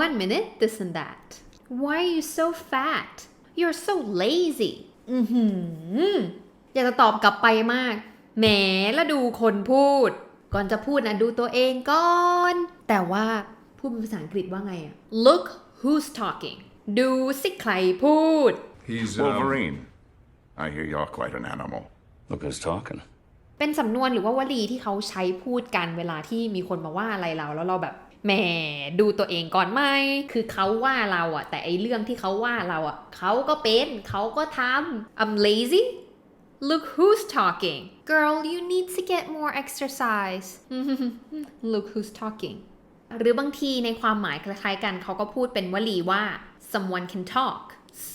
one minute this and that why are you so fat you're so lazy อือหืออยากจะตอบกลับไปมาก แหมแล้วดูคนพูด ก่อนจะพูดนะดูตัวเองก่อน แต่ว่าพูดเป็นภาษาอังกฤษว่าไงอะ look who's talking ดูสิใครพูด He's um, Wolverine. I hear you're quite an animal. Look who's talking. เป็นสำนวนหรือว่าวลีที่เขาใช้พูดกันเวลาที่มีคนมาว่าอะไรเราแล้วเราแบบ แหมดูตัวเองก่อนไหมคือเขาว่าเราอะแต่ไอเรื่องที่เขาว่าเราอะเขาก็เป็นเขาก็ทำ I'm lazy Look who's talking Girl you need to get more exercise Look who's talking หรือบางทีในความหมายคล้ายๆกันเขาก็พูดเป็นวลีว่า someone can talk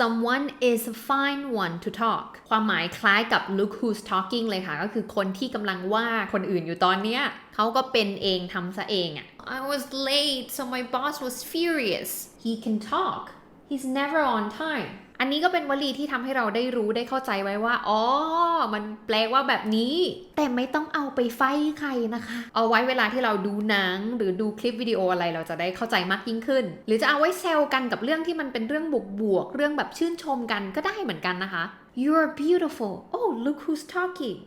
someone is a fine one to talk ความหมายคล้ายกับ look who's talking เลยค่ะ ก็คือคนที่กำลังว่าคนอื่นอยู่ตอนเนี้ยเขาก็เป็นเองทำซะเองอะ I was late so my boss was furious he can talk he's never on time อันนี้ก็เป็นวลีที่ทำให้เราได้รู้ได้เข้าใจไว้ว่า อ๋อ มันแปลว่าแบบนี้ แต่ไม่ต้องเอาไปไฟใครนะคะ เอาไว้เวลาที่เราดูหนัง หรือดูคลิปวิดีโออะไรเราจะได้เข้าใจมากยิ่งขึ้น หรือจะเอาไว้แซวกันกับเรื่องที่มันเป็นเรื่องบวกๆเรื่องแบบชื่นชมกันก็ได้เหมือนกันนะคะ You're beautiful oh look who's talking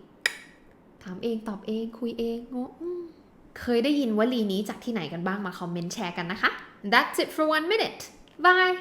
ถามเองตอบเองคุยเองงงอืมเคยได้ยินวลีนี้จากที่ไหนกันบ้างมาคอมเมนต์แชร์กันนะคะ That's it for one minute bye